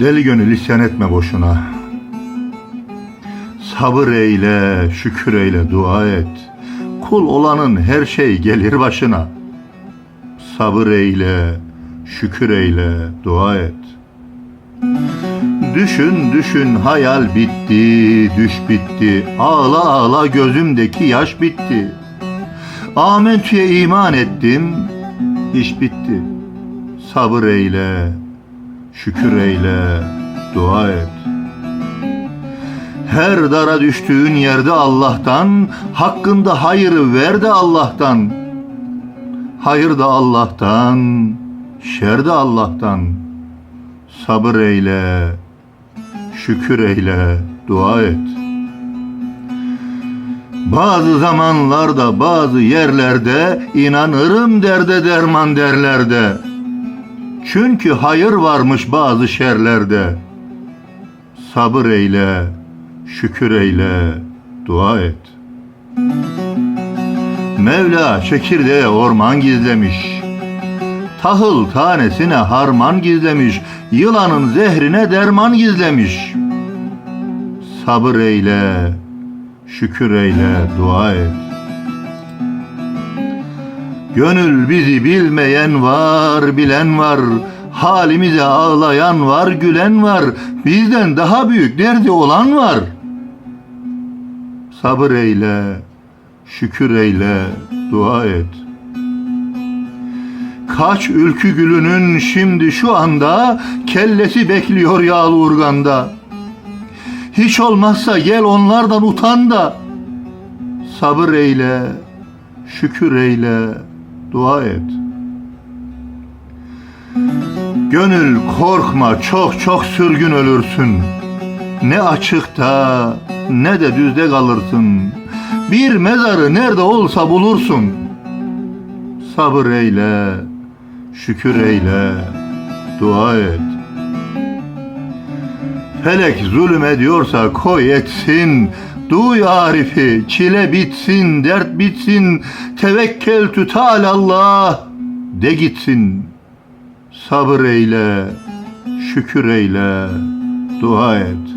Deli gönül isyan etme boşuna. Sabır eyle, şükür eyle, dua et. Kul olanın her şey gelir başına. Sabır eyle, şükür eyle, dua et. Düşün düşün hayal bitti, düş bitti. Ağla ağla gözümdeki yaş bitti. Amentü'ye iman ettim, iş bitti. Sabır eyle, şükür eyle, dua et. Her dara düştüğün yerde Allah'tan, hakkında hayırı ver de Allah'tan. Hayır da Allah'tan, şer de Allah'tan. Sabır eyle, şükür eyle, dua et. Bazı zamanlarda, bazı yerlerde inanırım derde derman derlerde. Çünkü hayır varmış bazı şerlerde. Sabır eyle, şükür eyle, dua et. Mevla çekirdeğe orman gizlemiş. Tahıl tanesine harman gizlemiş. Yılanın zehrine derman gizlemiş. Sabır eyle, şükür eyle, dua et. Gönül bizi bilmeyen var, bilen var. Halimize ağlayan var, gülen var. Bizden daha büyük derdi olan var. Sabır eyle, şükür eyle, dua et. Kaç ülkü gülünün şimdi şu anda kellesi bekliyor yağlı urganda. Hiç olmazsa gel onlardan utan da. Sabır eyle, şükür eyle, dua et. Gönül korkma çok çok sürgün ölürsün. Ne açıkta ne de düzde kalırsın. Bir mezarı nerede olsa bulursun. Sabır eyle, şükür eyle, dua et. Felek zulüm ediyorsa koy etsin. Duy Arif'i, çile bitsin, dert bitsin. Tevekkel tütal Allah, de gitsin. Sabır eyle, şükür eyle, dua et.